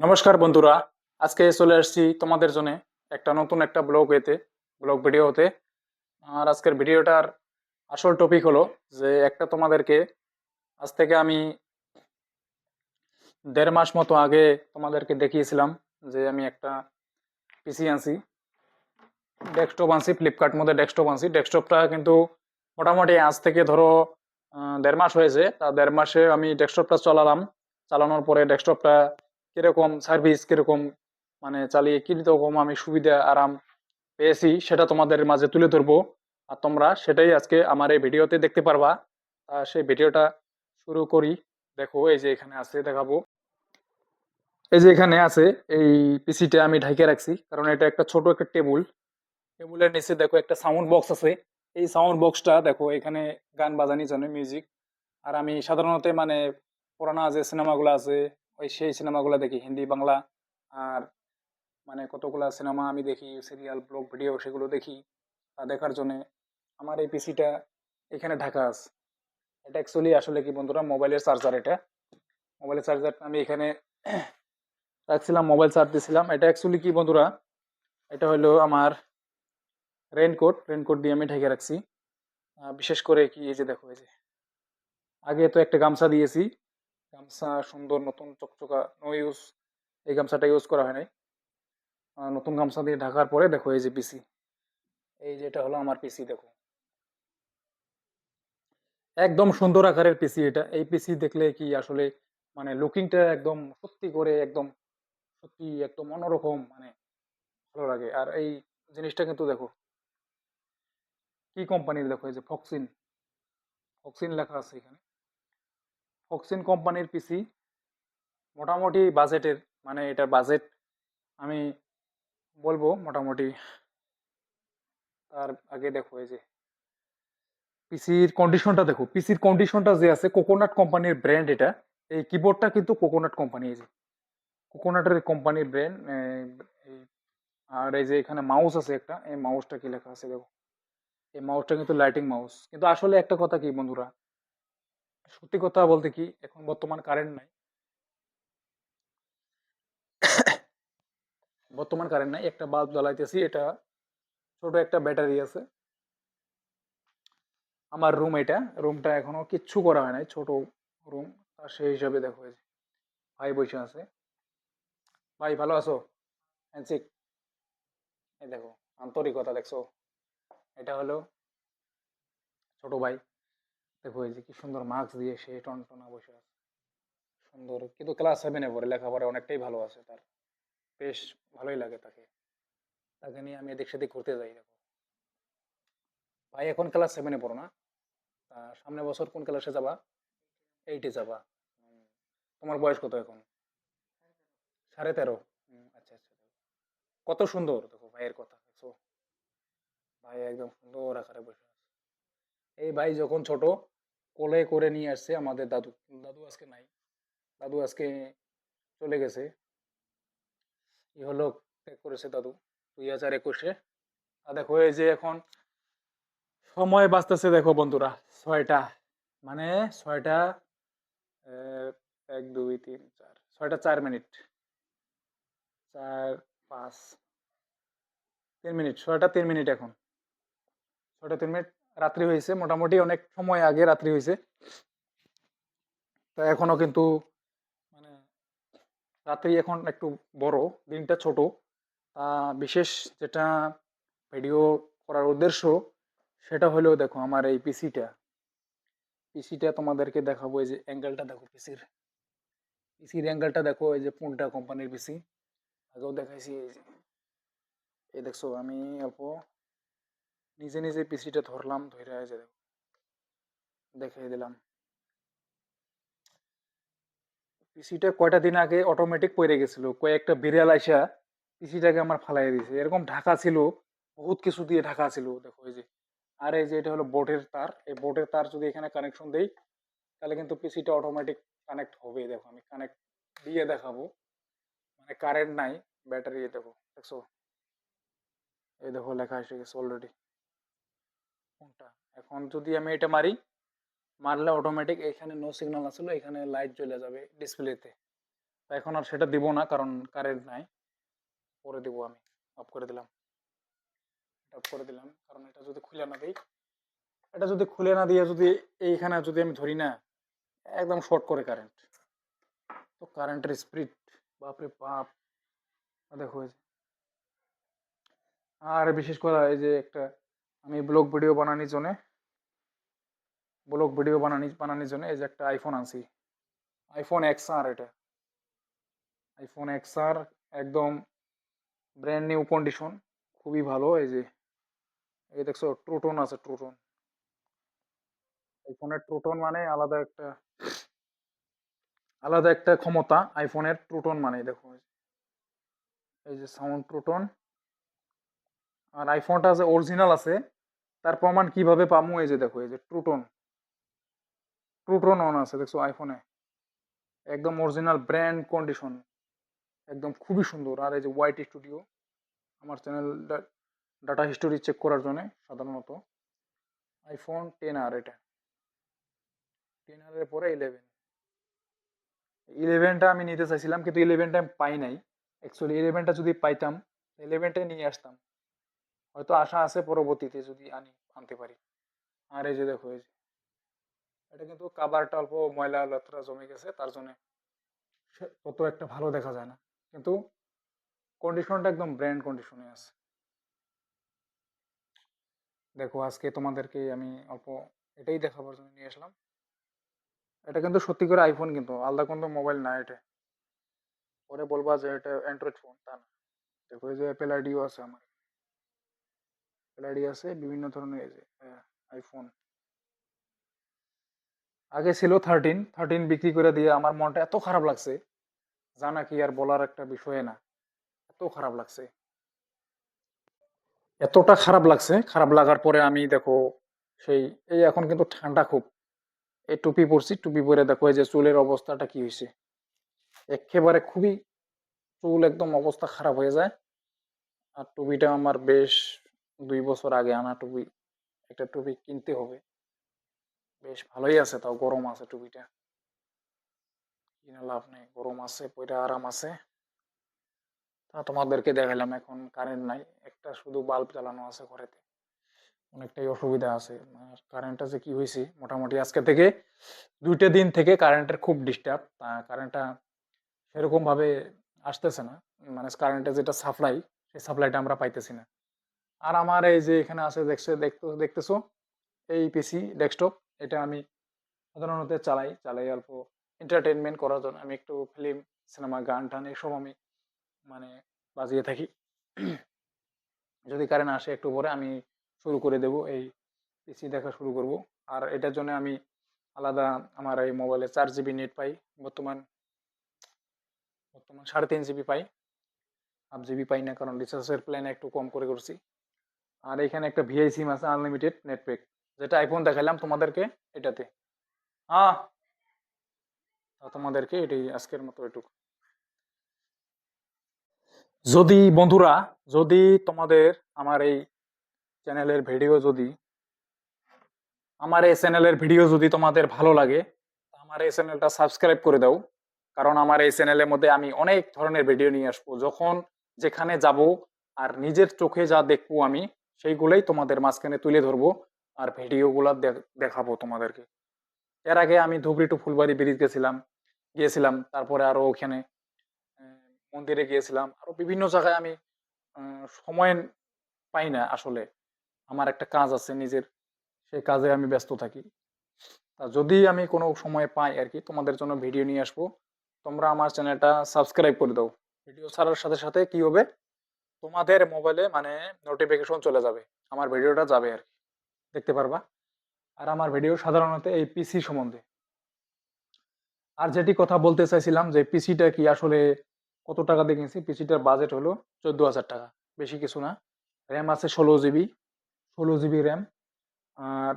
নমস্কার বন্ধুরা, আজকে চলে আসছি তোমাদের জন্য একটা নতুন একটা ব্লগ এতে ব্লগ ভিডিও হতে আর আজকের ভিডিওটার আসল টপিক হলো যে একটা তোমাদেরকে আজ থেকে আমি দেড় মাস মতো আগে তোমাদেরকে দেখিয়েছিলাম যে আমি একটা পিসি আনছি। ডেস্কটপ আনছি ফ্লিপকার্ট মধ্যে ডেস্কটপ আনছি। ডেস্কটপটা কিন্তু মোটামুটি আজ থেকে ধরো দেড় মাস হয়েছে। তা দেড় মাসে আমি ডেস্কটপটা চালালাম। চালানোর পরে ডেস্কটপটা কীরকম সার্ভিস কীরকম মানে চালিয়ে কীরকম আমি সুবিধা, আরাম পেয়েছি সেটা তোমাদের মাঝে তুলে ধরবো। আর তোমরা সেটাই আজকে আমার এই ভিডিওতে দেখতে পারবা। আর সেই ভিডিওটা শুরু করি। দেখো, এই যে এখানে আছে, দেখাবো। এই যে এখানে আছে, এই পিসিটা আমি ঢাকে রাখছি। কারণ এটা একটা ছোট একটা টেবুল টেবিলের নিচে দেখো একটা সাউন্ড বক্স আছে। এই সাউন্ড বক্সটা দেখো, এখানে গান বাজানি জন্য মিউজিক আর আমি সাধারণত মানে পুরানা যে সিনেমাগুলো আছে ওই সেই সিনেমাগুলো দেখি, হিন্দি, বাংলা আর মানে কতগুলা সিনেমা আমি দেখি, সিরিয়াল, ব্লগ, ভিডিও সেগুলো দেখি তা দেখার জন্যে। আমার এই পিসিটা এখানে ঢাকা আছে। এটা অ্যাকচুয়ালি আসলে কি বন্ধুরা মোবাইলের চার্জার এটা। মোবাইলের চার্জার আমি এখানে রাখছিলাম মোবাইল চার্জ দিছিলাম। এটা অ্যাকচুয়ালি কি বন্ধুরা, এটা হলো আমার রেনকোট রেনকোট দিয়ে আমি ঢেকে রাখছি। বিশেষ করে কি, এই যে দেখো, এই যে। আগে তো একটা গামছা দিয়েছি গামছা সুন্দর নতুন চকচকা নো ইউজ এই গামছাটা ইউজ করা হয় নাই। নতুন গামছা দিয়ে ঢাকার পরে দেখো এই যে পিসি এই যেটা হলো আমার পিসি দেখো। একদম সুন্দর আকারের পিসি এটা, এই পিসি দেখলে কি আসলে মানে লুকিংটা একদম সত্যি করে একদম সত্যি একদম অন্যরকম মানে ভালো লাগে। আর এই জিনিসটা কিন্তু দেখো, কি কোম্পানির দেখো এই যে ফক্সিন ফক্সিন লেখা আছে এখানে। ফক্সিন কোম্পানির পিসি মোটামুটি বাজেটের মানে এটার বাজেট আমি বলব মোটামুটি। তার আগে দেখো এই যে পিসির কন্ডিশনটা দেখো পিসির কন্ডিশনটা যে আছে কোকোনাট কোম্পানির ব্র্যান্ড এটা, এই কিবোর্ডটা কিন্তু কোকোনাট কোম্পানি এই যে কোকোনাটের কোম্পানির ব্র্যান্ড আর এই যে এখানে মাউস আছে একটা, এই মাউসটা কি লেখা আছে দেখো, এই মাউসটা কিন্তু লাইটিং মাউস কিন্তু আসলে একটা কথা কি বন্ধুরা সত্যি কথা বলতে কি, এখন বর্তমান কারেন্ট নাই। বর্তমান কারেন্ট নাই, একটা বাল্ব জ্বালাইতেছি, এটা ছোট একটা ব্যাটারি আছে। আমার রুম এটা রুমটা এখনও কিচ্ছু করা হয় নাই, ছোট রুম আর সেই হিসাবে দেখো ভাই বসে আছে। ভাই, ভালো আছো? হ্যান্ডশেক এই দেখো, আন্তরিকতা দেখছ? এটা হলো ছোট ভাই। দেখো এই যে কি সুন্দর মার্কস দিয়ে সে টনটনা বসে আছে। সুন্দর, কিন্তু ক্লাস সেভেনে পড়ে, লেখাপড়া অনেকটাই ভালো আছে তার। বেশ ভালোই লাগে তাকে। তাকে নিয়ে আমি এদিক সেদিক ঘুরতে যাই, দেখো। ভাই, এখন ক্লাস সেভেনে পড়ো না। সামনে বছর কোন ক্লাসে যাবা? এইটে যাবা। তোমার বয়স কত এখন? সাড়ে তেরো। আচ্ছা আচ্ছা। কত সুন্দর, দেখো ভাইয়ের কথা ভাই একদম সুন্দর আকারে বসে আছে। এই ভাই যখন ছোট কোলে করে নিয়ে আসছে আমাদের দাদু। দাদু আজকে নাই। দাদু আজকে চলে গেছে। ই হলো ত্যাগ করেছে দাদু। দুই হাজার একুশে। আর দেখো, এই যে এখন সময় বাঁচতেছে দেখো বন্ধুরা, ছয়টা। মানে ছয়টা এক, দুই, তিন, চার, ছয়টা চার মিনিট। চার, পাঁচ, তিন মিনিট, ছয়টা তিন মিনিট এখন। ছয়টা তিন মিনিট রাত্রি হয়েছে, মোটামুটি অনেক সময় আগে রাত্রি হয়েছে। তা এখনও কিন্তু মানে রাত্রি এখন একটু বড়, দিনটা ছোট। তা বিশেষ যেটা ভিডিও করার উদ্দেশ্য, সেটা হলেও দেখো আমার এই পিসিটা। পিসিটা তোমাদেরকে দেখাবো, এই যে অ্যাঙ্গেলটা দেখো পিসির। পিসির অ্যাঙ্গেলটা দেখো, এই যে পুন্টা কোম্পানির পিসি। আগেও দেখাইছি, এই যে। এই দেখছ, আমি অল্প নিজে নিজে পিসিটা ধরলাম ধরে দেখো। দেখাই দিলাম। পিসিটা কয়টা দিন আগে অটোমেটিক পড়ে গেছিল, কয়েকটা বিড়াল আইসা পিসিটাকে আমার ফালাই দিয়েছে এরকম ঢাকা ছিল, বহুত কিছু দিয়ে ঢাকা ছিল, দেখো এই যে। আর এই যে এটা হলো বোর্ডের তার, এই বোর্ডের তার যদি এখানে কানেকশন দেই, তাহলে কিন্তু পিসিটা অটোমেটিক কানেক্ট হবে দেখো আমি কানেক্ট দিয়ে দেখাবো। মানে কারেন্ট নাই ব্যাটারি দেখো, দেখছ? এই দেখো লেখা এসে গেছে অলরেডি কোনটা? এখন যদি আমি এটা মারি, মারলে অটোমেটিক এখানে নো সিগন্যাল আসলে, এখানে লাইট জ্বলে যাবে ডিসপ্লেতে এখন আর সেটা দিব না, কারণ কারেন্ট নাই। পরে দিব আমি অফ করে দিলাম। অফ করে দিলাম, কারণ এটা যদি খুলে না দিই, এটা যদি খুলে না দিয়ে যদি এইখানে যদি আমি ধরি না, একদম শর্ট করে কারেন্ট তো কারেন্টের স্পিড বাপরে বাপ দেখো। আর বিশেষ করে এই যে একটা আমি ব্লগ ভিডিও বানানোর জন্য ব্লগ ভিডিও বানানি, বানানোর জন্য এই যে একটা আইফোন আনছি। আইফোন এক্স আর এটা। আইফোন এক্স আর একদম ব্র্যান্ড নিউ কন্ডিশন খুবই ভালো, এই যে, এই দেখছ ট্রুটন আছে ট্রুটন আইফোনের ট্রুটন মানে আলাদা একটা আলাদা একটা ক্ষমতা আইফোনের ট্রুটন মানে দেখো। এই যে। এই যে সাউন্ড ট্রুটন আর আইফোনটা যে অরিজিনাল আছে, তার প্রমাণ কীভাবে পামু এই যে দেখো, এই যে ট্রুটন ট্রুটন অন আছে, দেখছ আইফোনে একদম অরিজিনাল ব্র্যান্ড কন্ডিশন একদম খুবই সুন্দর। আর এই যে হোয়াইট স্টুডিও আমার চ্যানেল ডাটা হিস্টোরি চেক করার জন্য সাধারণত। আইফোন টেন আর এটা। টেন আর এর পরে ইলেভেন ইলেভেনটা আমি নিতে চাইছিলাম, কিন্তু ইলেভেনটা আমি পাই নাই। অ্যাকচুয়ালি ইলেভেনটা যদি পাইতাম ইলেভেনটাই নিয়ে আসতাম। হয়তো আশা আছে পরবর্তীতে যদি আনি, আনতে পারি। আর এই যে দেখো, এই যে। এটা কিন্তু কাবারটা অল্প ময়লা লতরা জমে গেছে, তার জন্য তত একটা ভালো দেখা যায় না। কিন্তু কন্ডিশনটা একদম ব্র্যান্ড কন্ডিশনে আছে। দেখো, আজকে তোমাদেরকে আমি অল্প এটাই দেখাবার জন্য নিয়ে আসলাম। এটা কিন্তু সত্যি করে আইফোন কিন্তু, আলাদা কোনো মোবাইল না এটা। পরে বলবা যে এটা অ্যান্ড্রয়েড ফোন তা না। দেখো, এই যে অ্যাপেল আইডিও আছে আমার। আইডি আছে, বিভিন্ন ধরনের আইফোন আগে ছিল থার্টিন থার্টিন বিক্রি করে দিয়ে আমার মনটা এত খারাপ লাগছে, জানা কি আর বলার একটা বিষয় না, এত খারাপ লাগছে। এতটা খারাপ লাগছে, খারাপ লাগার পরে আমি দেখো, সেই, এই এখন কিন্তু ঠান্ডা খুব। এই টুপি পরছি, টুপি পরে দেখো এই যে চুলের অবস্থাটা কি হয়েছে। একেবারে খুবই চুল একদম অবস্থা খারাপ হয়ে যায়। আর টুপিটা আমার বেশ দুই বছর আগে আনা টুপি, একটা টুপি কিনতে হবে। বেশ ভালোই আছে, তাও গরম আছে টুপিটা। কিনা লাভ নেই, গরম আছে পয়টা আরাম আছে। তা তোমাদেরকে দেখালাম এখন কারেন্ট নাই, একটা শুধু বাল্ব জ্বালানো আছে ঘরেতে। অনেকটাই অসুবিধা আছে কারেন্টটা যে কি হয়েছে, মোটামুটি আজকে থেকে দুইটা দিন থেকে কারেন্টের খুব ডিস্টার্ব তা কারেন্টটা সেরকম ভাবে আসতেছে না। মানে কারেন্টের যেটা সাপ্লাই সেই সাপ্লাইটা আমরা পাইতেছি না। আর আমার এই যে এখানে আছে দেখছে, দেখতে, দেখতেছো? এই পিসি ডেস্কটপ এটা আমি সাধারণত চালাই চালাই অল্প এন্টারটেনমেন্ট করার জন্য। আমি একটু ফিল্ম সিনেমা গান, টান এসব আমি মানে বাজিয়ে থাকি। যদি কারেন্ট আসে একটু পরে আমি শুরু করে দেব, এই পিসি দেখা শুরু করব। আর এটার জন্য আমি আলাদা আমার এই মোবাইলে চার জিবি নেট পাই। বর্তমান বর্তমান সাড়ে তিন জিবি পাই। হাফ জিবি পাই না, কারণ রিচার্জের প্ল্যান একটু কম করে করছি। আর এখানে একটা ভিআই সিম আছে আনলিমিটেড নেটপ্যাক যেটা আইফোন দেখালাম তোমাদেরকে এটাতে। হ্যাঁ তোমাদেরকে এটাই আজকের মতো এটুকু। যদি বন্ধুরা, যদি তোমাদের আমার এই চ্যানেলের ভিডিও যদি, আমার এই চ্যানেলের ভিডিও যদি তোমাদের ভালো লাগে আমার এই চ্যানেলটা সাবস্ক্রাইব করে দাও। কারণ আমার এই চ্যানেলের মধ্যে আমি অনেক ধরনের ভিডিও নিয়ে আসব। যখন যেখানে যাব আর নিজের চোখে যা দেখব আমি সেইগুলোই তোমাদের মাঝখানে তুলে ধরবো আর ভিডিওগুলো দেখাবো তোমাদেরকে। এর আগে আমি ধুবড়ি টু ফুলবাড়ি ব্রিজ গেছিলাম, গিয়েছিলাম, তারপরে আরও ওখানে মন্দিরে গিয়েছিলাম। আরও বিভিন্ন জায়গায় আমি সময় পাই না আসলে। আমার একটা কাজ আছে নিজের, সেই কাজে আমি ব্যস্ত থাকি। তা যদি আমি কোনো সময় পাই আর কি, তোমাদের জন্য ভিডিও নিয়ে আসব। তোমরা আমার চ্যানেলটা সাবস্ক্রাইব করে দাও। ভিডিও ছাড়ার সাথে সাথে কি হবে? তোমাদের মোবাইলে মানে নোটিফিকেশন চলে যাবে। আমার ভিডিওটা যাবে আর কি। দেখতে পারবা? আর আমার ভিডিও সাধারণত এই পিসি সম্বন্ধে। আর যেটি কথা বলতে চাইছিলাম যে পিসিটা কি আসলে কত টাকা কিনছি? পিসিটার বাজেট হলো চোদ্দ হাজার টাকা। বেশি কিছু না। র্যাম আছে ষোলো জিবি ষোলো জিবি র্যাম আর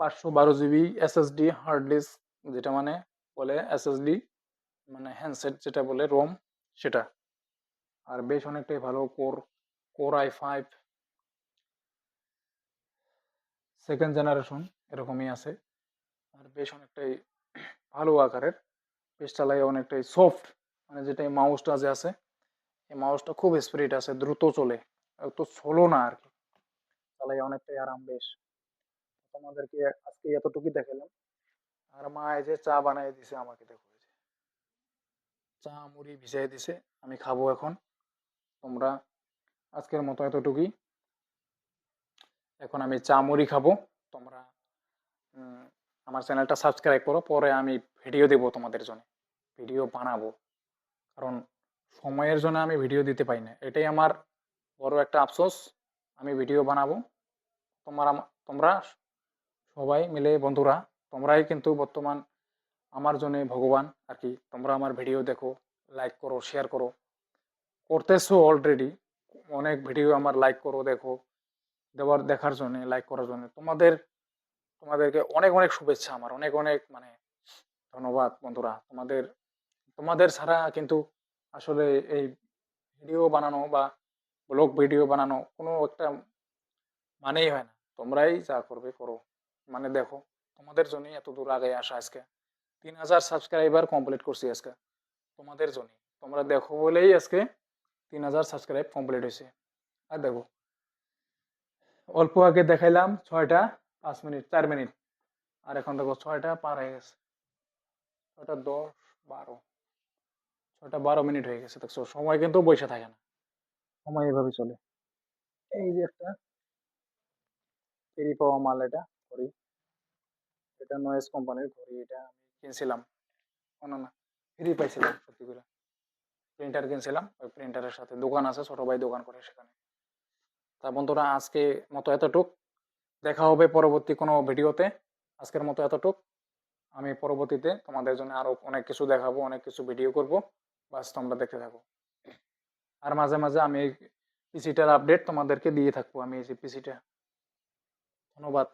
পাঁচশো বারো জিবি এসএসডি হার্ড ডিস্ক যেটা মানে বলে এসএসডি মানে হ্যান্ডসেট যেটা বলে রোম সেটা। আর বেশ অনেকটাই ভালো core core i five. Second generation এরকমই আছে। আর বেশ অনেকটাই ভালো আকারের। চালাই অনেকটাই সফট মানে যেটা এই মাউসটা যে আছে, এই মাউসটা খুব স্পিড আছে, দ্রুত চলে। এত স্লো না আর কি। চালাই অনেকটাই আরাম বেশ। তোমাদেরকে আজকে এতটুকুই দেখালাম। আর মা এই যে চা বানিয়ে দিছে আমাকে, দেখো চা মুড়ি ভিজাই দিছে, আমি খাব এখন। তোমরা আজকের মতো এতটুকুই। এখন আমি চা মুড়ি খাব। তোমরা আমার চ্যানেলটা সাবস্ক্রাইব করো। পরে আমি ভিডিও দেবো তোমাদের জন্য। ভিডিও বানাবো। কারণ সময়ের জন্য আমি ভিডিও দিতে পারি না। এটাই আমার বড় একটা আফসোস। আমি ভিডিও বানাবো। তোমরা তোমরা সবাই মিলে বন্ধুরা, তোমরাই কিন্তু বর্তমান আমার জন্য ভগবান আর কি। তোমরা আমার ভিডিও দেখো লাইক করো শেয়ার করো। করতেছো অলরেডি অনেক ভিডিও আমার লাইক করো, দেখো, দেওয়ার, দেখার জন্য লাইক করার জন্য। তোমাদের, তোমাদেরকে অনেক অনেক শুভেচ্ছা আমার, অনেক অনেক মানে ধন্যবাদ বন্ধুরা। তোমাদের তোমাদের ছাড়া কিন্তু আসলে এই ভিডিও বানানো বা ব্লগ ভিডিও বানানো কোনো একটা মানেই হয় না। তোমরাই যা করবে করো। মানে দেখো, তোমাদের জন্যই এত দূর আগে আসা আজকে। তিন হাজার সাবস্ক্রাইবার কমপ্লিট করছি আজকে। তোমাদের জন্য। তোমরা দেখো বলেই আজকে তিন হাজার সাবস্ক্রাইব কমপ্লিট হয়েছে আর দেখো, অল্প আগে দেখাইলাম ছয়টা পাঁচ মিনিট, চার মিনিট। আর এখন দেখো ছয়টা পার হয়ে গেছে। ছয়টা দশ বারো। ছয়টা বারো মিনিট হয়ে গেছে, দেখছ? সময় কিন্তু বসে থাকে না। সময় এভাবে চলে। এই যে একটা ফ্রি পাওয়া মাল এটা ঘড়ি। এটা নয়েস কোম্পানির ঘড়ি, এটা আমি কিনছিলাম। না না ফ্রি পাইছিলাম প্রিন্টার কিনছিলাম। ওই প্রিন্টারের সাথে দোকান আছে, ছোট ভাই দোকান করে সেখানে। তা বন্ধুরা, আজকে মতো এতটুক। দেখা হবে পরবর্তী কোনো ভিডিওতে। আজকের মতো এতটুক। আমি পরবর্তীতে তোমাদের জন্য আরও অনেক কিছু দেখাবো, অনেক কিছু ভিডিও করব। বাস, তোমরা দেখতে থাকো। আর মাঝে মাঝে আমি পিসিটার আপডেট তোমাদেরকে দিয়ে থাকব, আমি এই যে পিসিটা ধন্যবাদ।